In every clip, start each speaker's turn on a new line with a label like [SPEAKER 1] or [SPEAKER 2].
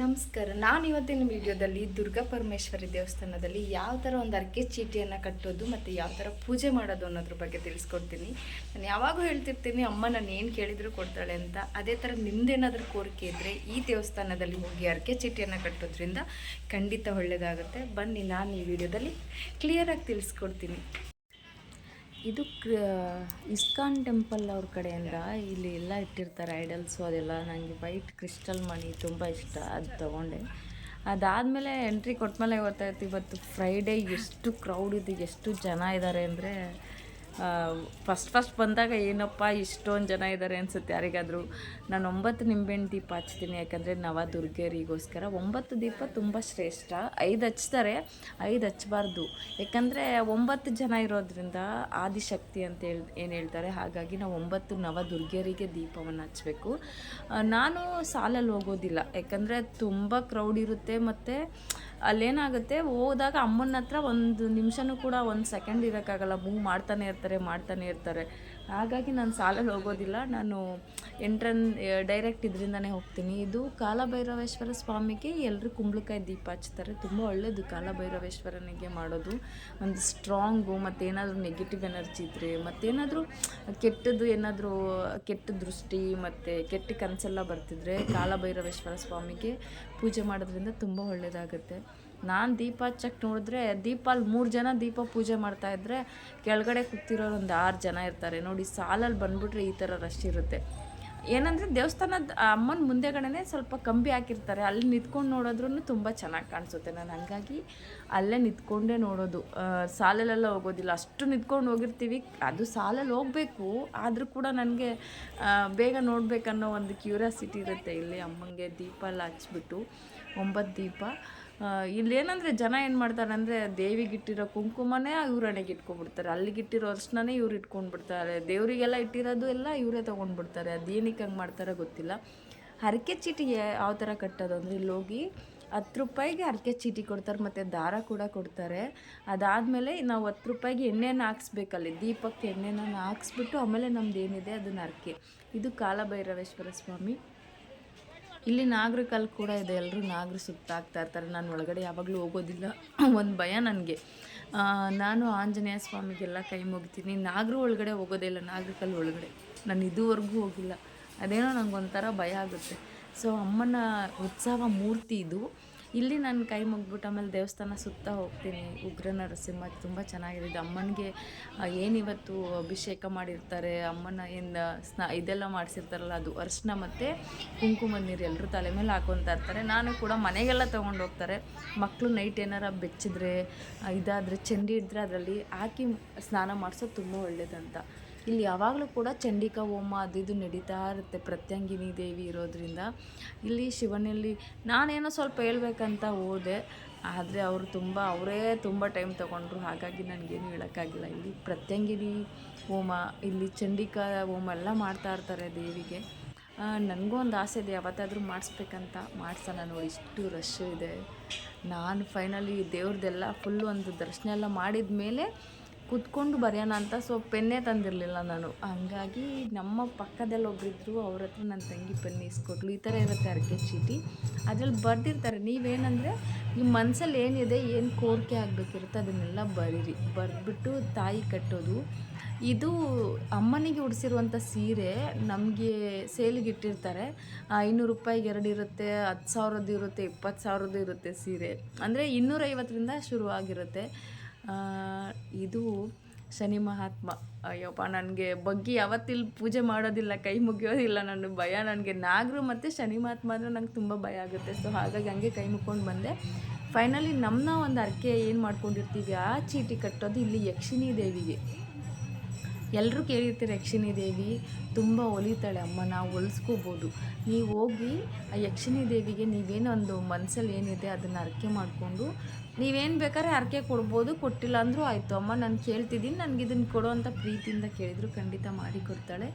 [SPEAKER 1] ನಮಸ್ಕಾರ. ನಾನು ಇವತ್ತಿನ ವಿಡಿಯೋದಲ್ಲಿ ದುರ್ಗಾ ಪರಮೇಶ್ವರಿ ದೇವಸ್ಥಾನದಲ್ಲಿ ಯಾವ ಥರ ಒಂದು ಅರ್ಕೆ ಚೀಟಿಯನ್ನು ಕಟ್ಟೋದು ಮತ್ತು ಯಾವ ಥರ ಪೂಜೆ ಮಾಡೋದು ಅನ್ನೋದ್ರ ಬಗ್ಗೆ ತಿಳಿಸ್ಕೊಡ್ತೀನಿ. ನಾನು ಯಾವಾಗೂ ಹೇಳ್ತಿರ್ತೀನಿ, ಅಮ್ಮ ನಾನು ಏನು ಕೇಳಿದರೂ ಕೊಡ್ತಾಳೆ ಅಂತ. ಅದೇ ಥರ ನಿಮ್ಮದೇನಾದರೂ ಕೋರಿಕೆ ಇದ್ದರೆ ಈ ದೇವಸ್ಥಾನದಲ್ಲಿ ಹೋಗಿ ಅರ್ಕೆ ಚೀಟಿಯನ್ನು ಕಟ್ಟೋದ್ರಿಂದ ಖಂಡಿತ ಒಳ್ಳೆಯದಾಗುತ್ತೆ ಬನ್ನಿ ನಾನು ಈ ವಿಡಿಯೋದಲ್ಲಿ ಕ್ಲಿಯರಾಗಿ ತಿಳಿಸ್ಕೊಡ್ತೀನಿ. ಇದು ಇಸ್ಕಾನ್ ಟೆಂಪಲ್ ಅವ್ರ ಕಡೆಯಿಂದ ಇಲ್ಲಿ ಎಲ್ಲ ಇಟ್ಟಿರ್ತಾರೆ ಐಡಲ್ಸು ಅದೆಲ್ಲ. ನನಗೆ ವೈಟ್ ಕ್ರಿಸ್ಟಲ್ ಮಣಿ ತುಂಬ ಇಷ್ಟ, ಅದು ತೊಗೊಂಡೆ. ಅದಾದಮೇಲೆ ಎಂಟ್ರಿ ಕೊಟ್ಮೇಲೆ ಗೊತ್ತಾಯ್ತು, ಇವತ್ತು ಫ್ರೈಡೇ ಎಷ್ಟು ಕ್ರೌಡ್ ಇದೆ, ಎಷ್ಟು ಜನ ಇದ್ದಾರೆ ಅಂದರೆ ಫಸ್ಟ್ ಫಸ್ಟ್ ಬಂದಾಗ ಏನಪ್ಪ, ಇಷ್ಟೊಂದು ಜನ ಇದ್ದಾರೆ ಅನಿಸುತ್ತೆ ಯಾರಿಗಾದರೂ. ನಾನು ಒಂಬತ್ತು ನಿಂಬೆಹಣ್ಣು ದೀಪ ಹಚ್ತೀನಿ, ಯಾಕಂದರೆ ನವದುರ್ಗೆಯರಿಗೋಸ್ಕರ ಒಂಬತ್ತು ದೀಪ ತುಂಬ ಶ್ರೇಷ್ಠ. ಐದು ಹಚ್ತಾರೆ, ಐದು ಹಚ್ಬಾರ್ದು. ಯಾಕಂದರೆ ಒಂಬತ್ತು ಜನ ಇರೋದ್ರಿಂದ ಆದಿಶಕ್ತಿ ಅಂತ ಹೇಳಿ, ಏನು ಹೇಳ್ತಾರೆ, ಹಾಗಾಗಿ ನಾವು ಒಂಬತ್ತು ನವ ದುರ್ಗೆಯರಿಗೆ ದೀಪವನ್ನು ಹಚ್ಚಬೇಕು ನಾನು ಸಾಲಲ್ಲಿ ಹೋಗೋದಿಲ್ಲ. ಯಾಕಂದರೆ ತುಂಬ ಕ್ರೌಡ್ ಇರುತ್ತೆ, ಮತ್ತು ಅಲ್ಲೇನಾಗುತ್ತೆ? ಹೋದಾಗ ಅಮ್ಮನ ಹತ್ರ ಒಂದು ನಿಮಿಷನೂ ಕೂಡ ಒಂದು ಸೆಕೆಂಡ್ ಇರೋಕ್ಕಾಗಲ್ಲ. ಮೂವ್ ಮಾಡ್ತಾನೆ ಇರ್ತಾರೆ ಮಾಡ್ತಾನೆ ಇರ್ತಾರೆ. ಹಾಗಾಗಿ ನಾನು ಸಾಲಲ್ಲಿ ಹೋಗೋದಿಲ್ಲ. ನಾನು ಎಂಟ್ರನ್ ಡೈರೆಕ್ಟ್ ಇದರಿಂದನೇ ಹೋಗ್ತೀನಿ. ಇದು ಕಾಲಭೈರವೇಶ್ವರ ಸ್ವಾಮಿಗೆ ಎಲ್ಲರೂ ಕುಂಬಳಕಾಯಿ ದೀಪ ಹಚ್ತಾರೆ ತುಂಬ ಒಳ್ಳೆಯದು ಕಾಲಭೈರವೇಶ್ವರನಿಗೆ ಮಾಡೋದು. ಒಂದು ಸ್ಟ್ರಾಂಗು ಮತ್ತೇನಾದರೂ ನೆಗೆಟಿವ್ ಎನರ್ಜಿ ಇದ್ದರೆ ಮತ್ತೇನಾದರೂ ಕೆಟ್ಟದ್ದು ಏನಾದರೂ, ಕೆಟ್ಟ ದೃಷ್ಟಿ ಮತ್ತು ಕೆಟ್ಟ ಕನಸೆಲ್ಲ ಬರ್ತಿದ್ರೆ ಕಾಲಭೈರವೇಶ್ವರ ಸ್ವಾಮಿಗೆ ಪೂಜೆ ಮಾಡೋದ್ರಿಂದ ತುಂಬ ಒಳ್ಳೆಯದಾಗುತ್ತೆ ನಾನು ದೀಪ ಹಚ್ಚಕ್ಕೆ ನೋಡಿದ್ರೆ ದೀಪ ಅಲ್ಲಿ ಮೂರು ಜನ ದೀಪ ಪೂಜೆ ಮಾಡ್ತಾ ಇದ್ದರೆ ಕೆಳಗಡೆ ಕೂತಿರೋರು ಒಂದು ಆರು ಜನ ಇರ್ತಾರೆ. ನೋಡಿ ಸಾಲಲ್ಲಿ ಬಂದ್ಬಿಟ್ರೆ ಈ ಥರ ರಶ್ ಇರುತ್ತೆ. ಏನಂದರೆ ದೇವಸ್ಥಾನದ ಅಮ್ಮನ ಮುಂದೆಗಡೆನೇ ಸ್ವಲ್ಪ ಕಂಬಿ ಹಾಕಿರ್ತಾರೆ. ಅಲ್ಲಿ ನಿಂತ್ಕೊಂಡು ನೋಡೋದ್ರೂ ತುಂಬ ಚೆನ್ನಾಗಿ ಕಾಣಿಸುತ್ತೆ. ನಾನು ಹಾಗಾಗಿ ಅಲ್ಲೇ ನಿಂತ್ಕೊಂಡೇ ನೋಡೋದು. ಸಾಲಲ್ಲೆಲ್ಲ ಹೋಗೋದಿಲ್ಲ. ಅಷ್ಟು ನಿಂತ್ಕೊಂಡು ಹೋಗಿರ್ತೀವಿ. ಅದು ಸಾಲಲ್ಲಿ ಹೋಗಬೇಕು. ಆದರೂ ಕೂಡ ನನಗೆ ಬೇಗ ನೋಡಬೇಕನ್ನೋ ಒಂದು ಕ್ಯೂರಿಯಾಸಿಟಿ ಇರುತ್ತೆ ಇಲ್ಲಿ ಅಮ್ಮಂಗೆ ದೀಪ ಎಲ್ಲ ಹಚ್ಬಿಟ್ಟು. ಒಂಬತ್ತು ದೀಪ. ಇಲ್ಲೇನಂದರೆ ಜನ ಏನು ಮಾಡ್ತಾರೆ ಅಂದರೆ ದೇವಿಗಿಟ್ಟಿರೋ ಕುಂಕುಮನೇ ಇವ್ರ ಹಣೆಗೆ ಇಟ್ಕೊಂಡ್ಬಿಡ್ತಾರೆ. ಅಲ್ಲಿಗಿಟ್ಟಿರೋ ಅರ್ಶನೇ ಇವ್ರು ಇಟ್ಕೊಂಡ್ಬಿಡ್ತಾರೆ. ದೇವರಿಗೆಲ್ಲ ಇಟ್ಟಿರೋದು ಎಲ್ಲ ಇವರೇ ತೊಗೊಂಡ್ಬಿಡ್ತಾರೆ. ಅದೇನಕ್ಕೆ ಹಂಗೆ ಮಾಡ್ತಾರೋ ಗೊತ್ತಿಲ್ಲ. ಹರಕೆ ಚೀಟಿ ಯಾವ ಥರ ಕಟ್ಟೋದು ಅಂದರೆ ಇಲ್ಲಿ ಹೋಗಿ ಹತ್ತು ರೂಪಾಯಿಗೆ ಹರಕೆ ಚೀಟಿ ಕೊಡ್ತಾರೆ, ಮತ್ತು ದಾರ ಕೂಡ ಕೊಡ್ತಾರೆ. ಅದಾದಮೇಲೆ ನಾವು ಹತ್ತು ರೂಪಾಯಿಗೆ ಎಣ್ಣೆನ ಹಾಕ್ಸ್ಬೇಕಲ್ಲಿ, ದೀಪಕ್ಕೆ ಎಣ್ಣೆನ ಹಾಕ್ಸ್ಬಿಟ್ಟು ಆಮೇಲೆ ನಮ್ದು ಏನಿದೆ ಅದನ್ನ ಹರಕೆ. ಇದು ಕಾಲಭೈರವೇಶ್ವರ ಸ್ವಾಮಿ. ಇಲ್ಲಿ ನಾಗರಿಕಲ್ಲಿ ಕೂಡ ಇದೆ. ಎಲ್ಲರೂ ನಾಗರು ಸುತ್ತಾಗ್ತಾ ಇರ್ತಾರೆ. ನಾನು ಒಳಗಡೆ ಯಾವಾಗಲೂ ಹೋಗೋದಿಲ್ಲ. ಒಂದು ಭಯ ನನಗೆ. ನಾನು ಆಂಜನೇಯ ಸ್ವಾಮಿಗೆಲ್ಲ ಕೈ ಮುಗಿತೀನಿ. ನಾಗರು ಒಳಗಡೆ ಹೋಗೋದೇ ಇಲ್ಲ. ನಾಗರಿಕಲ್ಲಿ ಒಳಗಡೆ. ನಾನು ಇದುವರೆಗೂ ಹೋಗಿಲ್ಲ. ಅದೇನೋ ನಂಗೆ ಒಂಥರ ಭಯ ಆಗುತ್ತೆ. ಸೊ ಅಮ್ಮನ ಉತ್ಸವ ಮೂರ್ತಿ ಇದು. ಇಲ್ಲಿ ನಾನು ಕೈ ಮುಗ್ಬಿಟ್ಟು ಆಮೇಲೆ ದೇವಸ್ಥಾನ ಸುತ್ತ ಹೋಗ್ತೀನಿ. ಉಗ್ರ ನರಸಿಂಹ ತುಂಬ ಚೆನ್ನಾಗಿದೆ. ಅಮ್ಮನಿಗೆ ಏನಿವತ್ತು ಅಭಿಷೇಕ ಮಾಡಿರ್ತಾರೆ, ಅಮ್ಮನ ಏನು ಸ್ನಾ, ಇದೆಲ್ಲ ಮಾಡಿಸಿರ್ತಾರಲ್ಲ, ಅದು ಅರ್ಶಿನ ಮತ್ತು ಕುಂಕುಮ ನೀರು ಎಲ್ಲರೂ ತಲೆ ಮೇಲೆ ಹಾಕೊತಾ ಇರ್ತಾರೆ. ನಾನು ಕೂಡ ಮನೆಗೆಲ್ಲ ತೊಗೊಂಡು ಹೋಗ್ತಾರೆ. ಮಕ್ಕಳು ನೈಟ್ ಏನಾರ ಬೆಚ್ಚಿದ್ರೆ ಇದಾದರೆ, ಚಂಡಿ ಇದ್ದರೆ ಅದರಲ್ಲಿ ಹಾಕಿ ಸ್ನಾನ ಮಾಡಿಸೋದು ತುಂಬ ಒಳ್ಳೇದಂತ. ಇಲ್ಲಿ ಯಾವಾಗಲೂ ಕೂಡ ಚಂಡಿಕಾ ಹೋಮ ಅದು ಇದು ನಡೀತಾ ಇರುತ್ತೆ. ಪ್ರತ್ಯಂಗಿನಿ ದೇವಿ ಇರೋದ್ರಿಂದ. ಇಲ್ಲಿ ಶಿವನಲ್ಲಿ ನಾನೇನೋ ಸ್ವಲ್ಪ ಹೇಳ್ಬೇಕಂತ ಹೋದೆ. ಆದರೆ ಅವರು ತುಂಬ, ಅವರೇ ತುಂಬ ಟೈಮ್ ತೊಗೊಂಡ್ರು. ಹಾಗಾಗಿ ನನಗೇನು ಹೇಳೋಕ್ಕಾಗಿಲ್ಲ. ಇಲ್ಲಿ ಪ್ರತ್ಯಂಗಿನಿ ಹೋಮ, ಇಲ್ಲಿ ಚಂಡಿಕಾ ಹೋಮ ಎಲ್ಲ ಮಾಡ್ತಾ ಇರ್ತಾರೆ ದೇವಿಗೆ. ನನಗೂ ಒಂದು ಆಸೆ ಇದೆ. ಯಾವತ್ತಾದರೂ ಮಾಡಿಸ್ಬೇಕಂತ. ಮಾಡ್ಸೋಣ ನೋಡಿ. ಇಷ್ಟು ರಶ್ ಇದೆ. ನಾನು ಫೈನಲಿ ದೇವ್ರದ್ದೆಲ್ಲ ಫುಲ್ ಒಂದು ದರ್ಶನ ಎಲ್ಲ ಮಾಡಿದ ಮೇಲೆ ಕೂತ್ಕೊಂಡು ಬರೆಯೋಣ ಅಂತ ಸೊ ಪೆನ್ನೇ ತಂದಿರಲಿಲ್ಲ ನಾನು. ಹಂಗಾಗಿ ನಮ್ಮ ಪಕ್ಕದಲ್ಲಿ ಒಬ್ಬರಿದ್ರು ಅವ್ರ ಹತ್ರ ನನ್ನ ತಂಗಿ ಪೆನ್ ಇಸ್ಕೊಟ್ಲು. ಈ ಥರ ಇರುತ್ತೆ ಅರ್ಕೆ ಚೀಟಿ. ಅದ್ರಲ್ಲಿ ಬರೆದಿರ್ತಾರೆ. ನೀವೇನಂದರೆ ನಿಮ್ಮ ಮನಸ್ಸಲ್ಲಿ ಏನಿದೆ, ಏನು ಕೋರಿಕೆ ಆಗಬೇಕಿರುತ್ತೆ ಅದನ್ನೆಲ್ಲ ಬರೀರಿ. ಬರೆದ್ಬಿಟ್ಟು ತಾಯಿ ಕಟ್ಟೋದು. ಇದು ಅಮ್ಮನಿಗೆ ಉಡಿಸಿರುವಂಥ ಸೀರೆ ನಮಗೆ ಸೇಲಿಗೆ ಇಟ್ಟಿರ್ತಾರೆ. ಐನೂರು ರೂಪಾಯಿಗೆ ಎರಡು ಇರುತ್ತೆ, ಹತ್ತು ಸಾವಿರದ್ದು ಇರುತ್ತೆ, ಇಪ್ಪತ್ತು ಸಾವಿರದ್ದು ಇರುತ್ತೆ ಸೀರೆ. ಅಂದರೆ ಇನ್ನೂರೈವತ್ತರಿಂದ ಶುರುವಾಗಿರುತ್ತೆ. ಇದು ಶನಿ ಮಹಾತ್ಮ. ಅಯ್ಯಪ್ಪ, ನನಗೆ ಬಗ್ಗಿ ಯಾವತ್ತಿಲ್ಲಿ ಪೂಜೆ ಮಾಡೋದಿಲ್ಲ, ಕೈ ಮುಗಿಯೋದಿಲ್ಲ ನನ್ನ ಭಯ. ನನಗೆ ನಾಗರು ಮತ್ತು ಶನಿ ಮಹಾತ್ಮ ಅಂದರೆ ನಂಗೆ ತುಂಬ ಭಯ ಆಗುತ್ತೆ. ಸೊ ಹಾಗಾಗಿ ಹಂಗೆ ಕೈ ಮುಕ್ಕೊಂಡು ಬಂದೆ. ಫೈನಲಿ ನಮ್ಮನ್ನ ಒಂದು ಅರ್ಕೆ ಏನು ಮಾಡ್ಕೊಂಡಿರ್ತೀವಿ ಆ ಚೀಟಿ ಕಟ್ಟೋದು ಇಲ್ಲಿ ಯಕ್ಷಿಣಿ ದೇವಿಗೆ. ಎಲ್ಲರೂ ಕೇಳಿರ್ತೀರ ಯಕ್ಷಿಣಿ ದೇವಿ? ತುಂಬ ಒಲಿತಾಳೆ ಅಮ್ಮ, ನಾವು ಒಲಿಸ್ಕೋಬೋದು. ನೀವು ಹೋಗಿ ಆ ಯಕ್ಷಿಣಿ ದೇವಿಗೆ ನೀವೇನೋ ಒಂದು ಮನಸ್ಸಲ್ಲಿ ಏನಿದೆ ಅದನ್ನು ಅರ್ಕೆ ಮಾಡಿಕೊಂಡು ನೀವೇನು ಬೇಕಾದ್ರೆ ಹರಕೆ ಕೊಡ್ಬೋದು, ಕೊಟ್ಟಿಲ್ಲ ಅಂದರೂ ಆಯಿತು. ಅಮ್ಮ, ನಾನು ಕೇಳ್ತಿದ್ದೀನಿ. ನನಗೆ ಇದನ್ನು ಕೊಡೋ ಅಂತ ಪ್ರೀತಿಯಿಂದ ಕೇಳಿದ್ರು. ಖಂಡಿತ ಮಾಡಿ ಕೊಡ್ತಾಳೆ.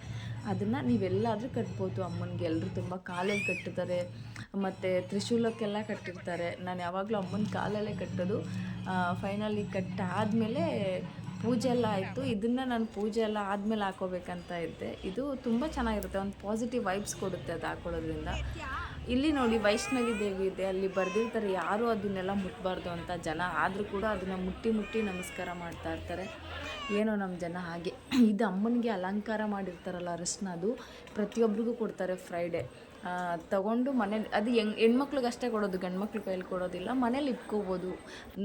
[SPEAKER 1] ಅದನ್ನು ನೀವೆಲ್ಲಾದರೂ ಕಟ್ಬೋದು. ಅಮ್ಮನಿಗೆ ಎಲ್ಲರೂ ತುಂಬ ಕಾಲಲ್ಲಿ ಕಟ್ಟುತ್ತಾರೆ ಮತ್ತು ತ್ರಿಶೂಲಕ್ಕೆಲ್ಲ ಕಟ್ಟಿರ್ತಾರೆ. ನಾನು ಯಾವಾಗಲೂ ಅಮ್ಮನ ಕಾಲಲ್ಲೇ ಕಟ್ಟೋದು. ಫೈನಲಿ ಕಟ್ಟಾದಮೇಲೆ ಪೂಜೆ ಎಲ್ಲ ಆಯಿತು. ಇದನ್ನು ನಾನು ಪೂಜೆ ಎಲ್ಲ ಆದಮೇಲೆ ಹಾಕೋಬೇಕಂತ ಇದ್ದೆ. ಇದು ತುಂಬ ಚೆನ್ನಾಗಿರುತ್ತೆ. ಒಂದು ಪಾಸಿಟಿವ್ ವೈಬ್ಸ್ ಕೊಡುತ್ತೆ ಅದು ಹಾಕೊಳ್ಳೋದ್ರಿಂದ.
[SPEAKER 2] ಇಲ್ಲಿ ನೋಡಿ ವೈಷ್ಣವಿ ದೇವಿ ಇದೆ, ಅಲ್ಲಿ ಬರೆದಿರ್ತಾರೆ. ಯಾರು ಅದನ್ನೆಲ್ಲ ಮುಟ್ಟಬಾರ್ದು ಅಂತ ಜನ. ಆದರೂ ಕೂಡ ಅದನ್ನು ಮುಟ್ಟಿ ಮುಟ್ಟಿ ನಮಸ್ಕಾರ ಮಾಡ್ತಾ ಇರ್ತಾರೆ. ಏನೋ ನಮ್ಮ ಜನ ಹಾಗೆ. ಇದು ಅಮ್ಮನಿಗೆ ಅಲಂಕಾರ ಮಾಡಿರ್ತಾರಲ್ಲ ಅರಶಿನ ಅದು. ಪ್ರತಿಯೊಬ್ಬರಿಗೂ ಕೊಡ್ತಾರೆ ಫ್ರೈಡೇ ತಗೊಂಡು ಮನೆ, ಅದು ಹೆಂಗ್ ಹೆಣ್ಮಕ್ಳಿಗೆ ಅಷ್ಟೇ ಕೊಡೋದು ಗಂಡು ಕೈಯಲ್ಲಿ ಕೊಡೋದಿಲ್ಲ. ಮನೇಲಿ ಇಟ್ಕೋಬೋದು.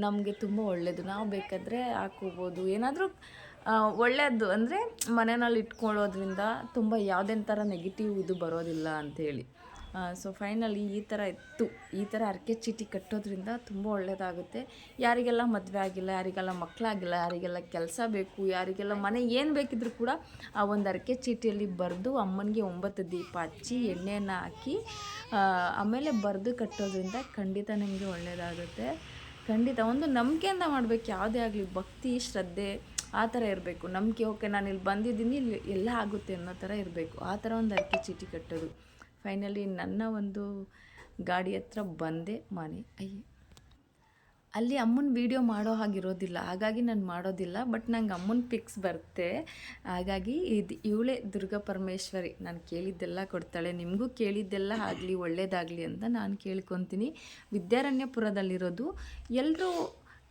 [SPEAKER 2] ನಮಗೆ ತುಂಬ ಒಳ್ಳೆಯದು ನಾವು ಬೇಕಾದರೆ ಹಾಕೋಬೋದು ಏನಾದರೂ ಒಳ್ಳೆಯದು ಅಂದರೆ ಮನೆಯಲ್ಲಿ ಇಟ್ಕೊಳ್ಳೋದ್ರಿಂದ ತುಂಬ ಯಾವುದೇ ಥರ ನೆಗೆಟಿವ್ ಇದು ಬರೋದಿಲ್ಲ ಅಂಥೇಳಿ ಸೊ ಫೈನಲಿ ಈ ಥರ ಇತ್ತು. ಈ ಥರ ಅರ್ಕೆ ಚೀಟಿ ಕಟ್ಟೋದ್ರಿಂದ ತುಂಬ ಒಳ್ಳೆಯದಾಗುತ್ತೆ ಯಾರಿಗೆಲ್ಲ ಮದುವೆ ಆಗಿಲ್ಲ, ಯಾರಿಗೆಲ್ಲ ಮಕ್ಕಳಾಗಿಲ್ಲ ಯಾರಿಗೆಲ್ಲ ಕೆಲಸ ಬೇಕು, ಯಾರಿಗೆಲ್ಲ ಮನೆ ಏನು ಬೇಕಿದ್ರೂ ಕೂಡ ಆ ಒಂದು ಅರ್ಕೆ ಚೀಟಿಯಲ್ಲಿ ಬರೆದು ಅಮ್ಮನಿಗೆ ಒಂಬತ್ತು ದೀಪ ಹಚ್ಚಿ, ಎಣ್ಣೆಯನ್ನು ಹಾಕಿ ಆಮೇಲೆ ಬರೆದು ಕಟ್ಟೋದ್ರಿಂದ ಖಂಡಿತ ನಿಮಗೆ ಒಳ್ಳೆಯದಾಗುತ್ತೆ ಖಂಡಿತ ಒಂದು ನಂಬಿಕೆಯಿಂದ ಮಾಡಬೇಕು. ಯಾವುದೇ ಆಗಲಿ ಭಕ್ತಿ, ಶ್ರದ್ಧೆ ಆ ಥರ ಇರಬೇಕು. ನಂಬಿಕೆ, ಓಕೆ, ನಾನು ಇಲ್ಲಿ ಬಂದಿದ್ದೀನಿ, ಇಲ್ಲಿ ಎಲ್ಲ ಆಗುತ್ತೆ ಅನ್ನೋ ಥರ ಇರಬೇಕು. ಆ ಥರ ಒಂದು ಅರ್ಕೆ ಚೀಟಿ ಕಟ್ಟೋದು. ಫೈನಲಿ ನನ್ನ ಒಂದು ಗಾಡಿ ಹತ್ರ ಬಂದೆ ಮನೆ. ಅಯ್ಯ. ಅಲ್ಲಿ ಅಮ್ಮನ ವೀಡಿಯೋ ಮಾಡೋ ಹಾಗಿರೋದಿಲ್ಲ. ಹಾಗಾಗಿ ನಾನು ಮಾಡೋದಿಲ್ಲ. ಬಟ್ ನಂಗೆ ಅಮ್ಮನ ಪಿಕ್ಸ್ ಬರುತ್ತೆ ಹಾಗಾಗಿ ಇದು ಇವಳೇ ದುರ್ಗಾ ಪರಮೇಶ್ವರಿ. ನಾನು ಕೇಳಿದ್ದೆಲ್ಲ ಕೊಡ್ತಾಳೆ. ನಿಮಗೂ ಕೇಳಿದ್ದೆಲ್ಲ ಆಗಲಿ, ಒಳ್ಳೇದಾಗಲಿ ಅಂತ ನಾನು ಕೇಳ್ಕೊತೀನಿ. ವಿದ್ಯಾರಣ್ಯಪುರದಲ್ಲಿರೋದು. ಎಲ್ಲರೂ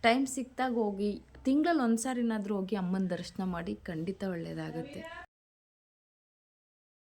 [SPEAKER 2] ಟೈಮ್ ಸಿಕ್ತಾಗ ಹೋಗಿ ತಿಂಗಳಲ್ಲಿ ಒಂದು ಸಾರಿನಾದರೂ ಹೋಗಿ ಅಮ್ಮನ ದರ್ಶನ ಮಾಡಿ ಖಂಡಿತ ಒಳ್ಳೆಯದಾಗುತ್ತೆ